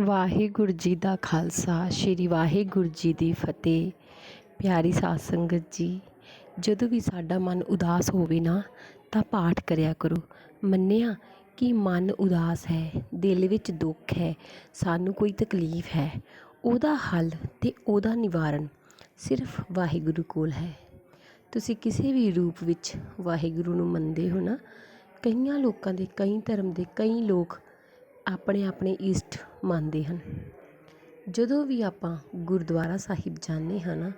ਵਾਹਿਗੁਰੂ ਜੀ ਦਾ ਖਾਲਸਾ, ਸ੍ਰੀ ਵਾਹਿਗੁਰੂ ਜੀ ਦੀ ਫਤਿਹ। ਪਿਆਰੀ ਸਾਧ ਸੰਗਤ ਜੀ, ਜਦੋਂ ਵੀ ਸਾਡਾ ਮਨ ਉਦਾਸ ਹੋਵੇ ਨਾ, ਤਾਂ ਪਾਠ ਕਰਿਆ ਕਰੋ। ਮੰਨਿਆ ਕਿ ਮਨ ਉਦਾਸ ਹੈ, ਦਿਲ ਵਿੱਚ ਦੁੱਖ ਹੈ, ਸਾਨੂੰ ਕੋਈ ਤਕਲੀਫ ਹੈ, ਉਹਦਾ ਹੱਲ ਅਤੇ ਉਹਦਾ ਨਿਵਾਰਨ ਸਿਰਫ ਵਾਹਿਗੁਰੂ ਕੋਲ ਹੈ। ਤੁਸੀਂ ਕਿਸੇ ਵੀ ਰੂਪ ਵਿੱਚ ਵਾਹਿਗੁਰੂ ਨੂੰ ਮੰਨਦੇ ਹੋ ਨਾ, ਕਈਆਂ ਲੋਕਾਂ ਦੇ, ਕਈ ਧਰਮ ਦੇ, ਕਈ ਲੋਕ ਆਪਣੇ ਆਪਣੇ ਇਸ਼ਟ ਮੰਨਦੇ ਹਨ। ਜਦੋਂ ਵੀ ਆਪਾਂ ਗੁਰਦੁਆਰਾ ਸਾਹਿਬ ਜਾਂਦੇ ਹਾਂ ਨਾ,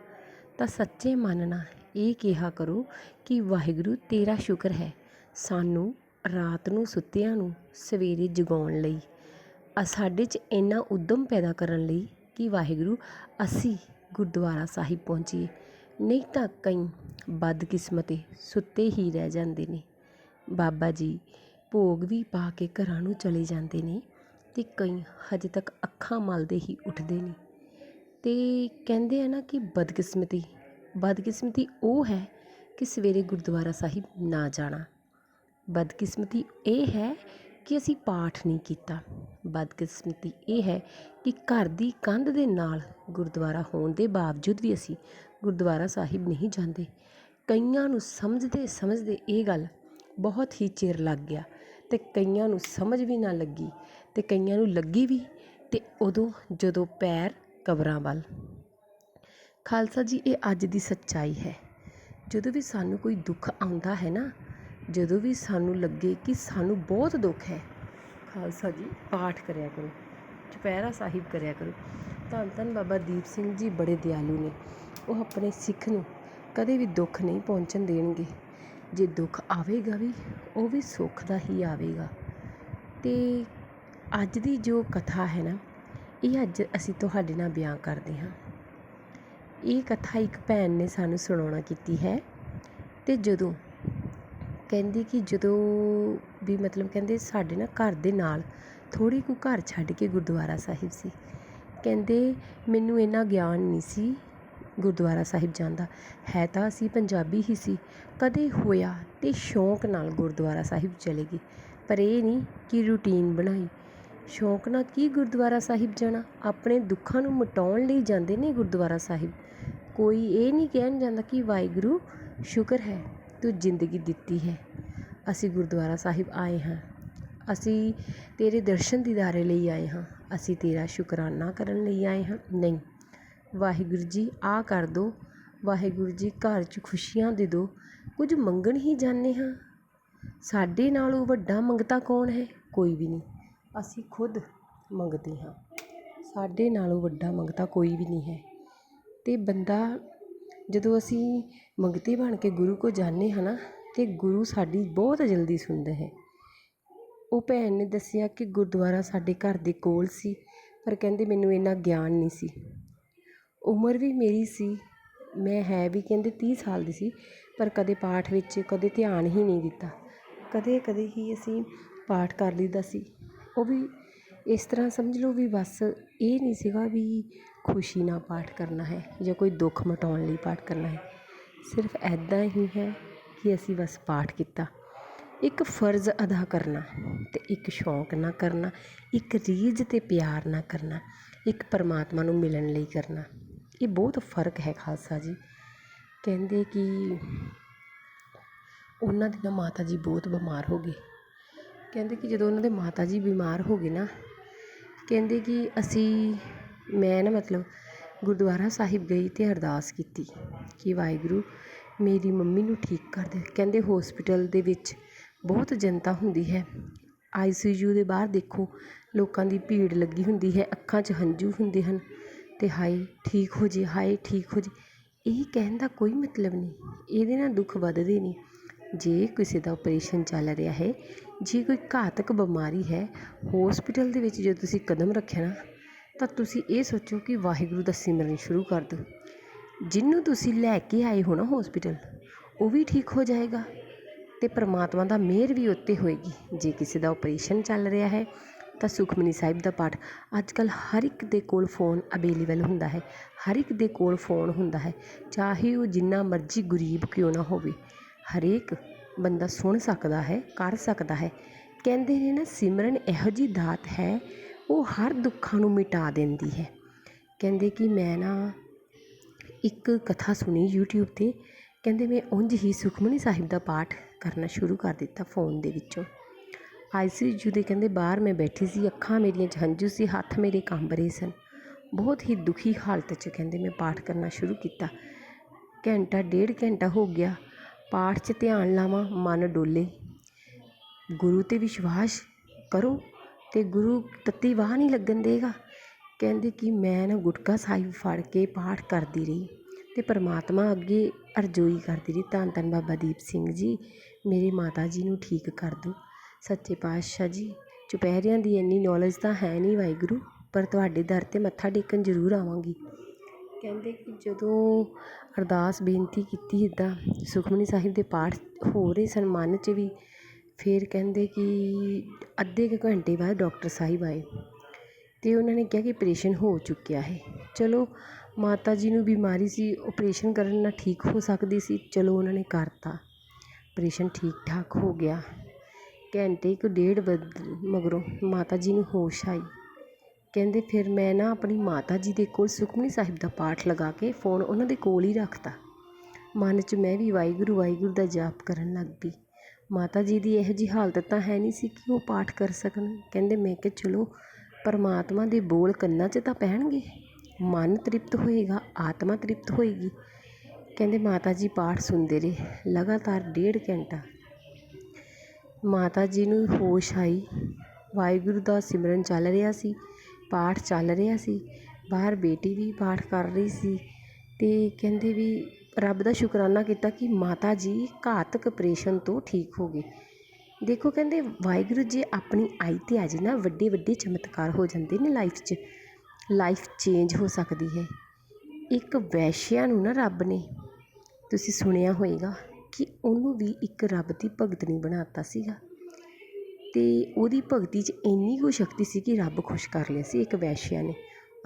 ਤਾਂ ਸੱਚੇ ਮਨ ਨਾਲ ਇਹ ਕਿਹਾ ਕਰੋ ਕਿ ਵਾਹਿਗੁਰੂ ਤੇਰਾ ਸ਼ੁਕਰ ਹੈ ਸਾਨੂੰ ਰਾਤ ਨੂੰ ਸੁੱਤਿਆਂ ਨੂੰ ਸਵੇਰੇ ਜਗਾਉਣ ਲਈ ਸਾਡੇ 'ਚ ਇੰਨਾ ਉੱਦਮ ਪੈਦਾ ਕਰਨ ਲਈ ਕਿ ਵਾਹਿਗੁਰੂ ਅਸੀਂ ਗੁਰਦੁਆਰਾ ਸਾਹਿਬ ਪਹੁੰਚੀਏ। ਨਹੀਂ ਤਾਂ ਕਈ ਬਦਕਿਸਮਤੇ ਸੁੱਤੇ ਹੀ ਰਹਿ ਜਾਂਦੇ ਨੇ। ਬਾਬਾ ਜੀ ਭੋਗ ਵੀ ਪਾ ਕੇ ਘਰਾਂ ਨੂੰ ਚਲੇ ਜਾਂਦੇ ਨੇ ਅਤੇ ਕਈ ਹਜੇ ਤੱਕ ਅੱਖਾਂ ਮਲਦੇ ਹੀ ਉੱਠਦੇ ਨੇ। ਅਤੇ ਕਹਿੰਦੇ ਆ ਨਾ ਕਿ ਬਦਕਿਸਮਤੀ ਬਦਕਿਸਮਤੀ ਉਹ ਹੈ ਕਿ ਸਵੇਰੇ ਗੁਰਦੁਆਰਾ ਸਾਹਿਬ ਨਾ ਜਾਣਾ। ਬਦਕਿਸਮਤੀ ਇਹ ਹੈ ਕਿ ਅਸੀਂ ਪਾਠ ਨਹੀਂ ਕੀਤਾ। ਬਦਕਿਸਮਤੀ ਇਹ ਹੈ ਕਿ ਘਰ ਦੀ ਕੰਧ ਦੇ ਨਾਲ ਗੁਰਦੁਆਰਾ ਹੋਣ ਦੇ ਬਾਵਜੂਦ ਵੀ ਅਸੀਂ ਗੁਰਦੁਆਰਾ ਸਾਹਿਬ ਨਹੀਂ ਜਾਂਦੇ। ਕਈਆਂ ਨੂੰ ਸਮਝਦੇ ਸਮਝਦੇ ਇਹ ਗੱਲ ਬਹੁਤ ਹੀ ਚਿਰ ਲੱਗ ਗਿਆ। ਤੇ ਕਈਆਂ ਨੂੰ ਸਮਝ ਵੀ ਨਾ ਲੱਗੀ ਅਤੇ ਕਈਆਂ ਨੂੰ ਲੱਗੀ ਵੀ ਅਤੇ ਉਦੋਂ ਜਦੋਂ ਪੈਰ ਕਬਰਾਂ ਵੱਲ। ਖਾਲਸਾ ਜੀ, ਇਹ ਅੱਜ ਦੀ ਸੱਚਾਈ ਹੈ। ਜਦੋਂ ਵੀ ਸਾਨੂੰ ਕੋਈ ਦੁੱਖ ਆਉਂਦਾ ਹੈ ਨਾ, ਜਦੋਂ ਵੀ ਸਾਨੂੰ ਲੱਗੇ ਕਿ ਸਾਨੂੰ ਬਹੁਤ ਦੁੱਖ ਹੈ, ਖਾਲਸਾ ਜੀ, ਪਾਠ ਕਰਿਆ ਕਰੋ, ਚੁਪਹਿਰਾ ਸਾਹਿਬ ਕਰਿਆ ਕਰੋ। ਧੰਨ ਧੰਨ ਬਾਬਾ ਦੀਪ ਸਿੰਘ ਜੀ, ਬੜੇ ਦਿਆਲੂ ਨੇ। ਉਹ ਆਪਣੇ ਸਿੱਖ ਨੂੰ ਕਦੇ ਵੀ ਦੁੱਖ ਨਹੀਂ ਪਹੁੰਚਣ ਦੇਣਗੇ। ਜੇ ਦੁੱਖ ਆਵੇਗਾ ਵੀ, ਉਹ ਵੀ ਸੁੱਖ ਦਾ ਹੀ ਆਵੇਗਾ। ਅਤੇ ਅੱਜ ਦੀ ਜੋ ਕਥਾ ਹੈ ਨਾ, ਇਹ ਅੱਜ ਅਸੀਂ ਤੁਹਾਡੇ ਨਾਲ ਬਿਆਨ ਕਰਦੇ ਹਾਂ। ਇਹ ਕਥਾ ਇੱਕ ਭੈਣ ਨੇ ਸਾਨੂੰ ਸੁਣਾਉਣਾ ਕੀਤੀ ਹੈ ਤੇ ਜਦੋਂ ਕਹਿੰਦੀ ਕਿ ਜਦੋਂ ਵੀ ਮਤਲਬ ਕਹਿੰਦੇ ਸਾਡੇ ਨਾ ਘਰ ਦੇ ਨਾਲ ਥੋੜੀ ਕੁ ਘਰ ਛੱਡ ਕੇ ਗੁਰਦੁਆਰਾ ਸਾਹਿਬ ਸੀ। ਕਹਿੰਦੇ, ਮੈਨੂੰ ਇੰਨਾ ਗਿਆਨ ਨਹੀਂ ਸੀ ਗੁਰਦੁਆਰਾ ਸਾਹਿਬ ਜਾਂਦਾ। ਹੈ ਤਾਂ ਅਸੀਂ ਪੰਜਾਬੀ ਹੀ ਸੀ। ਕਦੇ ਹੋਇਆ ਤਾਂ ਸ਼ੌਂਕ ਨਾਲ ਗੁਰਦੁਆਰਾ ਸਾਹਿਬ ਚਲੇ ਗਏ, ਪਰ ਇਹ ਨਹੀਂ ਕਿ ਰੂਟੀਨ ਬਣਾਈ। ਸ਼ੌਂਕ ਨਾਲ ਕੀ ਗੁਰਦੁਆਰਾ ਸਾਹਿਬ ਜਾਣਾ? ਆਪਣੇ ਦੁੱਖਾਂ ਨੂੰ ਮਿਟਾਉਣ ਲਈ ਜਾਂਦੇ ਨੇ ਗੁਰਦੁਆਰਾ ਸਾਹਿਬ। ਕੋਈ ਇਹ ਨਹੀਂ ਕਹਿਣ ਜਾਂਦਾ ਕਿ ਵਾਹਿਗੁਰੂ, ਸ਼ੁਕਰ ਹੈ ਤੂੰ ਜ਼ਿੰਦਗੀ ਦਿੱਤੀ ਹੈ। ਅਸੀਂ ਗੁਰਦੁਆਰਾ ਸਾਹਿਬ ਆਏ ਹਾਂ। ਅਸੀਂ ਤੇਰੇ ਦਰਸ਼ਨ ਦੀਦਾਰੇ ਲਈ ਆਏ ਹਾਂ। ਅਸੀਂ ਤੇਰਾ ਸ਼ੁਕਰਾਨਾ ਕਰਨ ਲਈ ਆਏ ਹਾਂ। ਨਹੀਂ। ਵਾਹਿਗੁਰੂ ਜੀ, ਆਹ ਕਰ ਦੋ। ਵਾਹਿਗੁਰੂ ਜੀ, ਘਰ 'ਚ ਖੁਸ਼ੀਆਂ ਦੇ ਦਿਓ ਕੁਝ ਮੰਗਣ ਹੀ ਜਾਂਦੇ ਹਾਂ। ਸਾਡੇ ਨਾਲੋਂ ਵੱਡਾ ਮੰਗਤਾ ਕੌਣ ਹੈ? ਕੋਈ ਵੀ ਨਹੀਂ। ਅਸੀਂ ਖੁਦ ਮੰਗਦੇ ਹਾਂ। ਸਾਡੇ ਨਾਲੋਂ ਵੱਡਾ ਮੰਗਤਾ ਕੋਈ ਵੀ ਨਹੀਂ ਹੈ। ਅਤੇ ਬੰਦਾ ਜਦੋਂ ਅਸੀਂ ਮੰਗਤੇ ਬਣ ਕੇ ਗੁਰੂ ਕੋਲ ਜਾਂਦੇ ਹਾਂ ਨਾ, ਤੇ ਗੁਰੂ ਸਾਡੀ ਬਹੁਤ ਜਲਦੀ ਸੁਣਦਾ ਹੈ। ਉਹ ਭੈਣ ਨੇ ਦੱਸਿਆ ਕਿ ਗੁਰਦੁਆਰਾ ਸਾਡੇ ਘਰ ਦੇ ਕੋਲ ਸੀ, ਪਰ ਕਹਿੰਦੇ ਮੈਨੂੰ ਇੰਨਾ ਗਿਆਨ ਨਹੀਂ ਸੀ। ਉਮਰ ਵੀ ਮੇਰੀ ਸੀ, ਮੈਂ ਹੈ ਵੀ ਕਹਿੰਦੇ ਤੀਹ ਸਾਲ ਦੀ ਸੀ, ਪਰ ਕਦੇ ਪਾਠ ਵਿੱਚ ਕਦੇ ਧਿਆਨ ਹੀ ਨਹੀਂ ਦਿੱਤਾ। ਕਦੇ ਕਦੇ ਹੀ ਅਸੀਂ ਪਾਠ ਕਰ ਲਈਦਾ ਸੀ। ਉਹ ਵੀ ਇਸ ਤਰ੍ਹਾਂ ਸਮਝ ਲਓ ਵੀ ਬਸ ਇਹ ਨਹੀਂ ਸੀਗਾ ਵੀ ਖੁਸ਼ੀ ਨਾਲ ਪਾਠ ਕਰਨਾ ਹੈ ਜਾਂ ਕੋਈ ਦੁੱਖ ਮਿਟਾਉਣ ਲਈ ਪਾਠ ਕਰਨਾ ਹੈ। ਸਿਰਫ ਇੱਦਾਂ ਹੀ ਹੈ ਕਿ ਅਸੀਂ ਬਸ ਪਾਠ ਕੀਤਾ। ਇੱਕ ਫਰਜ਼ ਅਦਾ ਕਰਨਾ ਅਤੇ ਇੱਕ ਸ਼ੌਂਕ ਨਾਲ ਕਰਨਾ, ਇੱਕ ਰੀਝ ਅਤੇ ਪਿਆਰ ਨਾਲ ਕਰਨਾ, ਇੱਕ ਪਰਮਾਤਮਾ ਨੂੰ ਮਿਲਣ ਲਈ ਕਰਨਾ। ਇਹ ਬਹੁਤ ਫ਼ਰਕ ਹੈ ਖਾਲਸਾ ਜੀ। ਕਹਿੰਦੇ ਕਿ ਉਹਨਾਂ ਦੀ ਨਾ ਮਾਤਾ ਜੀ ਬਹੁਤ ਬਿਮਾਰ ਹੋ ਗਏ। ਕਹਿੰਦੇ ਕਿ ਜਦੋਂ ਉਹਨਾਂ ਦੇ ਮਾਤਾ ਜੀ ਬਿਮਾਰ ਹੋ ਗਏ ਨਾ, ਕਹਿੰਦੇ ਕਿ ਅਸੀਂ, ਮੈਂ ਨਾ ਮਤਲਬ ਗੁਰਦੁਆਰਾ ਸਾਹਿਬ ਗਈ ਅਤੇ ਅਰਦਾਸ ਕੀਤੀ ਕਿ ਵਾਹਿਗੁਰੂ ਮੇਰੀ ਮੰਮੀ ਨੂੰ ਠੀਕ ਕਰ ਦੇ। ਕਹਿੰਦੇ ਹਸਪੀਟਲ ਦੇ ਵਿੱਚ ਬਹੁਤ ਜਨਤਾ ਹੁੰਦੀ ਹੈ। ਆਈ ਸੀ ਯੂ ਦੇ ਬਾਹਰ ਦੇਖੋ, ਲੋਕਾਂ ਦੀ ਭੀੜ ਲੱਗੀ ਹੁੰਦੀ ਹੈ, ਅੱਖਾਂ 'ਚ ਹੰਝੂ ਹੁੰਦੇ ਹਨ। ਅਤੇ ਹਾਏ, ਠੀਕ ਹੋ ਜੇ, ਹਾਏ, ਠੀਕ ਹੋ ਜੇ। ਇਹ ਕਹਿਣ ਦਾ ਕੋਈ ਮਤਲਬ ਨਹੀਂ। ਇਹਦੇ ਨਾਲ ਦੁੱਖ ਵੱਧਦੇ ਨੇ। ਜੇ ਕਿਸੇ ਦਾ ਆਪਰੇਸ਼ਨ ਚੱਲ ਰਿਹਾ ਹੈ, ਜੇ ਕੋਈ ਘਾਤਕ ਬਿਮਾਰੀ ਹੈ ਹੋਸਪਿਟਲ ਦੇ ਵਿੱਚ ਜਦੋਂ ਤੁਸੀਂ ਕਦਮ ਰੱਖਿਆ ਨਾ, ਤਾਂ ਤੁਸੀਂ ਇਹ ਸੋਚੋ ਕਿ ਵਾਹਿਗੁਰੂ ਦਾ ਸਿਮਰਨ ਸ਼ੁਰੂ ਕਰ ਦਿਓ। ਜਿਹਨੂੰ ਤੁਸੀਂ ਲੈ ਕੇ ਆਏ ਹੋ ਨਾ ਹੋਸਪਿਟਲ ਉਹ ਵੀ ਠੀਕ ਹੋ ਜਾਏਗਾ ਅਤੇ ਪਰਮਾਤਮਾ ਦਾ ਮਿਹਰ ਵੀ ਉੱਤੇ ਹੋਏਗੀ। ਜੇ ਕਿਸੇ ਦਾ ਆਪਰੇਸ਼ਨ ਚੱਲ ਰਿਹਾ ਹੈ ਤਾਂ ਸੁਖਮਨੀ ਸਾਹਿਬ ਦਾ ਪਾਠ ਅੱਜ ਕੱਲ੍ਹ ਹਰ ਇੱਕ ਦੇ ਕੋਲ ਫੋਨ ਅਵੇਲੇਬਲ ਹੁੰਦਾ ਹੈ, ਹਰ ਇੱਕ ਦੇ ਕੋਲ ਫੋਨ ਹੁੰਦਾ ਹੈ, ਚਾਹੇ ਉਹ ਜਿੰਨਾ ਮਰਜ਼ੀ ਗਰੀਬ ਕਿਉਂ ਨਾ ਹੋਵੇ। ਹਰੇਕ ਬੰਦਾ ਸੁਣ ਸਕਦਾ ਹੈ, ਕਰ ਸਕਦਾ ਹੈ। ਕਹਿੰਦੇ ਨੇ ਨਾ, ਸਿਮਰਨ ਇਹੋ ਜਿਹੀ ਦਾਤ ਹੈ, ਉਹ ਹਰ ਦੁੱਖਾਂ ਨੂੰ ਮਿਟਾ ਦਿੰਦੀ ਹੈ। ਕਹਿੰਦੇ ਕਿ ਮੈਂ ਨਾ ਇੱਕ ਕਥਾ ਸੁਣੀ YouTube ਤੇ, ਕਹਿੰਦੇ ਮੈਂ ਉਂਝ ਹੀ ਸੁਖਮਨੀ ਸਾਹਿਬ ਦਾ ਪਾਠ ਕਰਨਾ ਸ਼ੁਰੂ ਕਰ ਦਿੱਤਾ ਫੋਨ ਦੇ ਵਿੱਚੋਂ। ਆਈਸੀਯੂ ਦੇ ਕਹਿੰਦੇ ਬਾਹਰ ਮੈਂ ਬੈਠੀ ਸੀ, ਅੱਖਾਂ ਮੇਰੀਆਂ 'ਚ ਹੰਝੂ ਸੀ, ਹੱਥ ਮੇਰੇ ਕੰਬ ਰਹੇ ਸਨ। ਬਹੁਤ ਹੀ ਦੁਖੀ ਹਾਲਤ 'ਚ ਕਹਿੰਦੇ ਮੈਂ ਪਾਠ ਕਰਨਾ ਸ਼ੁਰੂ ਕੀਤਾ। ਘੰਟਾ, ਡੇਢ ਘੰਟਾ ਹੋ ਗਿਆ, ਪਾਠ 'ਚ ਧਿਆਨ ਲਾਵਾਂ, ਮਨ ਡੋਲੇ। ਗੁਰੂ ਤੇ ਵਿਸ਼ਵਾਸ ਕਰੋ ਤੇ ਗੁਰੂ ਤੱਤੀ ਵਾਹ ਨਹੀਂ ਲੱਗਣ ਦੇਗਾ। ਕਹਿੰਦੇ ਕਿ ਮੈਂ ਨਾ ਗੁਟਕਾ ਸਾਹਿਬ ਫੜ ਕੇ ਪਾਠ ਕਰਦੀ ਰਹੀ ਤੇ ਪਰਮਾਤਮਾ ਅੱਗੇ ਅਰਜ਼ੋਈ ਕਰਦੀ ਰਹੀ। ਧੰਨ ਧੰਨ ਬਾਬਾ ਦੀਪ ਸਿੰਘ ਜੀ, ਮੇਰੇ ਮਾਤਾ ਜੀ ਨੂੰ ਠੀਕ ਕਰ ਦਿਓ। ਸੱਚੇ ਪਾਤਸ਼ਾਹ ਜੀ, ਚੁਪਹਿਰਿਆਂ ਦੀ ਇੰਨੀ ਨੌਲੇਜ ਤਾਂ ਹੈ ਨਹੀਂ ਵਾਹਿਗੁਰੂ, ਪਰ ਤੁਹਾਡੇ ਦਰ ਤੇ ਮੱਥਾ ਟੇਕਣ ਜ਼ਰੂਰ ਆਵਾਂਗੀ। ਕਹਿੰਦੇ ਕਿ ਜਦੋਂ ਅਰਦਾਸ ਬੇਨਤੀ ਕੀਤੀ ਇੱਦਾਂ ਸੁਖਮਨੀ ਸਾਹਿਬ ਦੇ ਪਾਠ ਹੋ ਰਹੇ ਸਨ ਮਨ 'ਚ ਵੀ, ਫਿਰ ਕਹਿੰਦੇ ਕਿ ਅੱਧੇ ਕੁ ਘੰਟੇ ਬਾਅਦ ਡਾਕਟਰ ਸਾਹਿਬ ਆਏ। ਅਤੇ ਉਹਨਾਂ ਨੇ ਕਿਹਾ ਕਿ ਆਪਰੇਸ਼ਨ ਹੋ ਚੁੱਕਿਆ ਹੈ। ਚਲੋ, ਮਾਤਾ ਜੀ ਨੂੰ ਬਿਮਾਰੀ ਸੀ ਆਪਰੇਸ਼ਨ ਕਰਨ ਨਾਲ ਠੀਕ ਹੋ ਸਕਦੀ ਸੀ, ਚਲੋ ਉਹਨਾਂ ਨੇ ਕਰਤਾ। ਆਪਰੇਸ਼ਨ ਠੀਕ ਠਾਕ ਹੋ ਗਿਆ। ਘੰਟੇ ਕੁ ਡੇਢ ਬਦ ਮਗਰੋਂ ਮਾਤਾ ਜੀ ਨੂੰ ਹੋਸ਼ ਆਈ। ਕਹਿੰਦੇ, ਫਿਰ ਮੈਂ ਨਾ ਆਪਣੀ ਮਾਤਾ ਜੀ ਦੇ ਕੋਲ ਸੁਖਮਨੀ ਸਾਹਿਬ ਦਾ ਪਾਠ ਲਗਾ ਕੇ ਫੋਨ ਉਹਨਾਂ ਦੇ ਕੋਲ ਹੀ ਰੱਖਤਾ। ਮਨ 'ਚ ਮੈਂ ਵੀ ਵਾਹਿਗੁਰੂ ਵਾਹਿਗੁਰੂ ਦਾ ਜਾਪ ਕਰਨ ਲੱਗ ਪਈ। ਮਾਤਾ ਜੀ ਦੀ ਇਹੋ ਜਿਹੀ ਹਾਲਤ ਤਾਂ ਹੈ ਨਹੀਂ ਸੀ ਕਿ ਉਹ ਪਾਠ ਕਰ ਸਕਣ। ਕਹਿੰਦੇ, ਮੈਂ ਕਿਹਾ, ਚਲੋ, ਪਰਮਾਤਮਾ ਦੇ ਬੋਲ ਕੰਨਾਂ 'ਚ ਤਾਂ ਪੈਣਗੇ। ਮਨ ਤ੍ਰਿਪਤ ਹੋਏਗਾ, ਆਤਮਾ ਤ੍ਰਿਪਤ ਹੋਏਗੀ। ਕਹਿੰਦੇ, ਮਾਤਾ ਜੀ ਪਾਠ ਸੁਣਦੇ ਰਹੇ। ਲਗਾਤਾਰ ਡੇਢ ਘੰਟਾ ਮਾਤਾ ਜੀ ਨੂੰ ਹੋਸ਼ ਆਈ। ਵਾਹਿਗੁਰੂ ਦਾ ਸਿਮਰਨ ਚੱਲ ਰਿਹਾ ਸੀ, ਪਾਠ ਚੱਲ ਰਿਹਾ ਸੀ। ਬਾਹਰ ਬੇਟੀ ਵੀ ਪਾਠ ਕਰ ਰਹੀ ਸੀ ਅਤੇ ਕਹਿੰਦੇ ਵੀ ਰੱਬ ਦਾ ਸ਼ੁਕਰਾਨਾ ਕੀਤਾ ਕਿ ਮਾਤਾ ਜੀ ਘਾਤਕ ਆਪਰੇਸ਼ਨ ਤੋਂ ਠੀਕ ਹੋ ਗਏ। ਦੇਖੋ ਕਹਿੰਦੇ ਵਾਹਿਗੁਰੂ ਜੀ ਆਪਣੀ ਆਈ 'ਤੇ ਆ ਜੇ ਨਾ, ਵੱਡੇ ਵੱਡੇ ਚਮਤਕਾਰ ਹੋ ਜਾਂਦੇ ਨੇ ਲਾਈਫ 'ਚ। ਲਾਈਫ ਚੇਂਜ ਹੋ ਸਕਦੀ ਹੈ। ਇੱਕ ਵੈਸ਼ਿਆ ਨੂੰ ਨਾ ਰੱਬ ਨੇ, ਤੁਸੀਂ ਸੁਣਿਆ ਹੋਏਗਾ ਕਿ ਉਹਨੂੰ ਵੀ ਇੱਕ ਰੱਬ ਦੀ ਭਗਤਣੀ ਬਣਾਤਾ ਸੀਗਾ। ਅਤੇ ਉਹਦੀ ਭਗਤੀ 'ਚ ਇੰਨੀ ਕੁ ਸ਼ਕਤੀ ਸੀ ਕਿ ਰੱਬ ਖੁਸ਼ ਕਰ ਲਿਆ ਸੀ ਇੱਕ ਵੈਸ਼ਿਆ ਨੇ।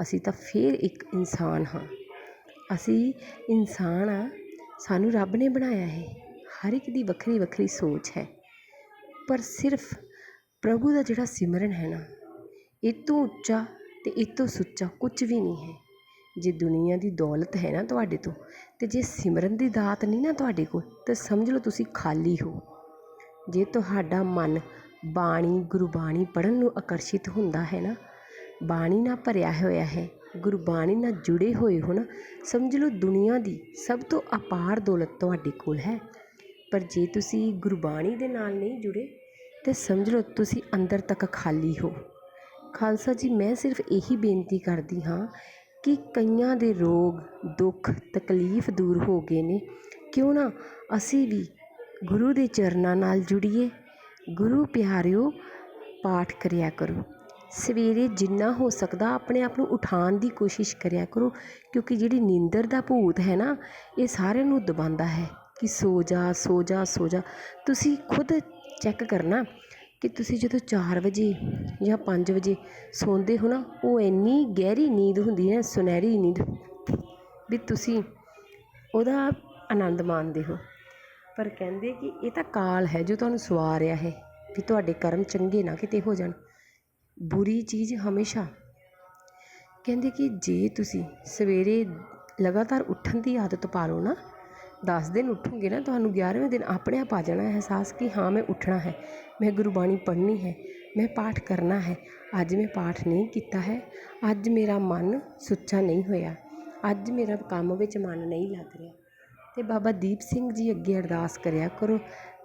ਅਸੀਂ ਤਾਂ ਫਿਰ ਇੱਕ ਇਨਸਾਨ ਹਾਂ। ਅਸੀਂ ਇਨਸਾਨ ਹਾਂ ਸਾਨੂੰ ਰੱਬ ਨੇ ਬਣਾਇਆ ਹੈ। ਹਰ ਇੱਕ ਦੀ ਵੱਖਰੀ ਵੱਖਰੀ ਸੋਚ ਹੈ। ਪਰ ਸਿਰਫ ਪ੍ਰਭੂ ਦਾ ਜਿਹੜਾ ਸਿਮਰਨ ਹੈ ਨਾ, ਇਹ ਤੋਂ ਉੱਚਾ ਅਤੇ ਇਹ ਤੋਂ ਸੁੱਚਾ ਕੁਝ ਵੀ ਨਹੀਂ ਹੈ। ਜੇ ਦੁਨੀਆ ਦੀ ਦੌਲਤ ਹੈ ਨਾ ਤੁਹਾਡੇ ਤੋਂ ਅਤੇ ਜੇ ਸਿਮਰਨ ਦੀ ਦਾਤ ਨਹੀਂ ਨਾ ਤੁਹਾਡੇ ਕੋਲ, ਤਾਂ ਸਮਝ ਲਓ ਤੁਸੀਂ ਖਾਲੀ ਹੋ। ਜੇ ਤੁਹਾਡਾ ਮਨ ਬਾਣੀ, ਗੁਰਬਾਣੀ ਪੜ੍ਹਨ ਨੂੰ ਆਕਰਸ਼ਿਤ ਹੁੰਦਾ ਹੈ ਨਾ, ਬਾਣੀ ਨਾਲ ਭਰਿਆ ਹੋਇਆ ਹੈ, ਗੁਰਬਾਣੀ ਨਾਲ ਜੁੜੇ ਹੋਏ ਹੋ ਨਾ, ਸਮਝ ਲਓ ਦੁਨੀਆ ਦੀ ਸਭ ਤੋਂ ਅਪਾਰ ਦੌਲਤ ਤੁਹਾਡੇ ਕੋਲ ਹੈ। ਪਰ ਜੇ ਤੁਸੀਂ ਗੁਰਬਾਣੀ ਦੇ ਨਾਲ ਨਹੀਂ ਜੁੜੇ, ਤਾਂ ਸਮਝ ਲਓ ਤੁਸੀਂ ਅੰਦਰ ਤੱਕ ਖਾਲੀ ਹੋ। ਖਾਲਸਾ ਜੀ, ਮੈਂ ਸਿਰਫ ਇਹੀ ਬੇਨਤੀ ਕਰਦੀ ਹਾਂ ਕਿ ਕਈਆਂ ਦੇ ਰੋਗ, ਦੁੱਖ, ਤਕਲੀਫ ਦੂਰ ਹੋ ਗਏ ਨੇ। ਕਿਉਂ ਨਾ ਅਸੀਂ ਵੀ ਗੁਰੂ ਦੇ ਚਰਨਾਂ ਨਾਲ ਜੁੜੀਏ। ਗੁਰੂ ਪਿਆਰਿਓ, ਪਾਠ ਕਰਿਆ ਕਰੋ। ਸਵੇਰੇ ਜਿੰਨਾ ਹੋ ਸਕਦਾ ਆਪਣੇ ਆਪ ਨੂੰ ਉਠਾਉਣ ਦੀ ਕੋਸ਼ਿਸ਼ ਕਰਿਆ ਕਰੋ, ਕਿਉਂਕਿ ਜਿਹੜੀ ਨੀਂਦਰ ਦਾ ਭੂਤ ਹੈ ਨਾ, ਇਹ ਸਾਰਿਆਂ ਨੂੰ ਦਬਾਉਂਦਾ ਹੈ ਕਿ ਸੋ ਜਾ ਸੋ ਜਾ ਸੋ ਜਾ। ਤੁਸੀਂ ਖੁਦ ਚੈੱਕ ਕਰਨਾ ਕਿ ਤੁਸੀਂ ਜਦੋਂ ਚਾਰ ਵਜੇ ਜਾਂ ਪੰਜ ਵਜੇ ਸੌਂਦੇ ਹੋ ਨਾ, ਉਹ ਇੰਨੀ ਗਹਿਰੀ ਨੀਂਦ ਹੁੰਦੀ ਹੈ, ਸੁਨਹਿਰੀ ਨੀਂਦ, ਵੀ ਤੁਸੀਂ ਉਹਦਾ ਆਨੰਦ ਮਾਣਦੇ ਹੋ। ਪਰ ਕਹਿੰਦੇ ਕਿ ਇਹ ਤਾਂ ਕਾਲ ਹੈ ਜੋ ਤੁਹਾਨੂੰ ਸਵਾ ਰਿਹਾ ਹੈ, ਵੀ ਤੁਹਾਡੇ ਕਰਮ ਚੰਗੇ ਨਾ ਕਿਤੇ ਹੋ ਜਾਣ। ਬੁਰੀ ਚੀਜ਼ ਹਮੇਸ਼ਾ। ਕਹਿੰਦੇ ਕਿ ਜੇ ਤੁਸੀਂ ਸਵੇਰੇ ਲਗਾਤਾਰ ਉੱਠਣ ਦੀ ਆਦਤ ਪਾ ਲਓ ਨਾ ਦਸ ਦਿਨ ਉੱਠੋਗੇ ਨਾ, ਤੁਹਾਨੂੰ 11ਵੇਂ ਦਿਨ ਆਪਣੇ ਆਪ ਆ ਜਾਣਾ ਅਹਿਸਾਸ ਕਿ ਹਾਂ, ਮੈਂ ਉੱਠਣਾ ਹੈ। ਮੈਂ ਗੁਰਬਾਣੀ ਪੜ੍ਹਨੀ ਹੈ। ਮੈਂ ਪਾਠ ਕਰਨਾ ਹੈ। ਅੱਜ ਮੈਂ ਪਾਠ ਨਹੀਂ ਕੀਤਾ ਹੈ। ਅੱਜ ਮੇਰਾ ਮਨ ਸੁੱਚਾ ਨਹੀਂ ਹੋਇਆ। ਅੱਜ ਮੇਰਾ ਕੰਮ ਵਿੱਚ ਮਨ ਨਹੀਂ ਲੱਗ ਰਿਹਾ। ਅਤੇ ਬਾਬਾ ਦੀਪ ਸਿੰਘ ਜੀ ਅੱਗੇ ਅਰਦਾਸ ਕਰਿਆ ਕਰੋ।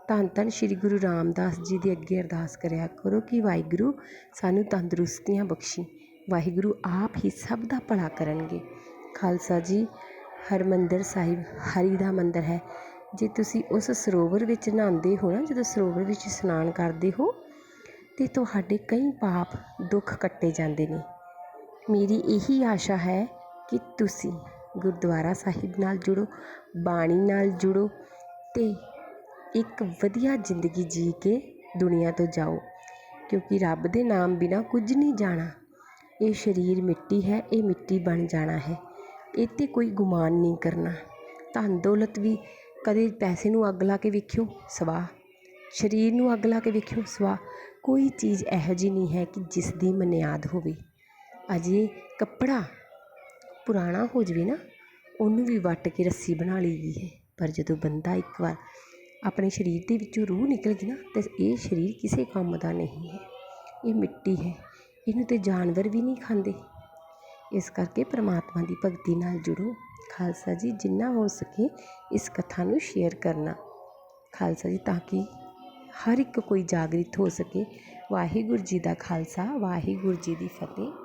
ਧੰਨ ਧੰਨ ਸ਼੍ਰੀ ਗੁਰੂ ਰਾਮਦਾਸ ਜੀ ਦੇ ਅੱਗੇ ਅਰਦਾਸ ਕਰਿਆ ਕਰੋ ਕਿ ਵਾਹਿਗੁਰੂ ਸਾਨੂੰ ਤੰਦਰੁਸਤੀਆਂ ਬਖਸ਼ੀ। ਵਾਹਿਗੁਰੂ ਆਪ ਹੀ ਸਭ ਦਾ ਭਲਾ ਕਰਨਗੇ। ਖਾਲਸਾ ਜੀ ਹਰਿਮੰਦਰ ਸਾਹਿਬ, ਹਰੀ ਦਾ ਮੰਦਰ ਹੈ। ਜੇ ਤੁਸੀਂ ਉਸ ਸਰੋਵਰ ਵਿੱਚ ਨਹਾਉਂਦੇ ਹੋ ਨਾ, ਜਦੋਂ ਸਰੋਵਰ ਵਿੱਚ ਇਸ਼ਨਾਨ ਕਰਦੇ ਹੋ, ਤਾਂ ਤੁਹਾਡੇ ਕਈ ਪਾਪ ਦੁੱਖ ਕੱਟੇ ਜਾਂਦੇ ਨੇ। ਮੇਰੀ ਇਹੀ ਆਸ਼ਾ ਹੈ ਕਿ ਤੁਸੀਂ ਗੁਰਦੁਆਰਾ ਸਾਹਿਬ ਨਾਲ ਜੁੜੋ, ਬਾਣੀ ਨਾਲ ਜੁੜੋ ਅਤੇ ਇੱਕ ਵਧੀਆ ਜ਼ਿੰਦਗੀ ਜੀ ਕੇ ਦੁਨੀਆ ਤੋਂ ਜਾਓ, ਕਿਉਂਕਿ ਰੱਬ ਦੇ ਨਾਮ ਬਿਨਾਂ ਕੁਝ ਨਹੀਂ ਜਾਣਾ। ਇਹ ਸਰੀਰ ਮਿੱਟੀ ਹੈ, ਇਹ ਮਿੱਟੀ ਬਣ ਜਾਣਾ ਹੈ। ਇਹ 'ਤੇ ਕੋਈ ਗੁਮਾਨ ਨਹੀਂ ਕਰਨਾ। ਧਨ ਦੌਲਤ ਵੀ ਕਦੇ ਪੈਸੇ ਨੂੰ ਅੱਗ ਲਾ ਕੇ ਵੇਖਿਓ, ਸਵਾਹ। ਸਰੀਰ ਨੂੰ ਅੱਗ ਲਾ ਕੇ ਵੇਖਿਓ, ਸਵਾਹ। ਕੋਈ ਚੀਜ਼ ਇਹੋ ਜਿਹੀ ਨਹੀਂ ਹੈ ਕਿ ਜਿਸ ਦੀ ਮਨਿਆਦ ਹੋਵੇ। ਅਜੇ ਕੱਪੜਾ ਪੁਰਾਣਾ ਹੋ ਜਾਵੇ ਨਾ, ਉਹਨੂੰ ਵੀ ਵੱਟ ਕੇ ਰੱਸੀ ਬਣਾ ਲਈਦੀ ਹੈ। ਪਰ ਜਦੋਂ ਬੰਦਾ ਇੱਕ ਵਾਰ ਆਪਣੇ ਸਰੀਰ ਦੇ ਵਿੱਚੋਂ ਰੂਹ ਨਿਕਲ ਗਈ ਨਾ, ਤਾਂ ਇਹ ਸਰੀਰ ਕਿਸੇ ਕੰਮ ਦਾ ਨਹੀਂ ਹੈ। ਇਹ ਮਿੱਟੀ ਹੈ। ਇਹਨੂੰ ਤਾਂ ਜਾਨਵਰ ਵੀ ਨਹੀਂ ਖਾਂਦੇ। ਇਸ ਕਰਕੇ ਪਰਮਾਤਮਾ ਦੀ ਭਗਤੀ ਨਾਲ ਜੁੜੋ। ਖਾਲਸਾ ਜੀ, ਜਿੰਨਾ ਹੋ ਸਕੇ ਇਸ ਕਥਾ ਨੂੰ ਸ਼ੇਅਰ ਕਰਨਾ। ਖਾਲਸਾ ਜੀ, ਤਾਂ ਕਿ ਹਰ ਇੱਕ ਕੋਈ ਜਾਗਰਿਤ ਹੋ ਸਕੇ। ਵਾਹਿਗੁਰੂ ਜੀ ਦਾ ਖਾਲਸਾ, ਵਾਹਿਗੁਰੂ ਜੀ ਦੀ ਫਤਿਹ।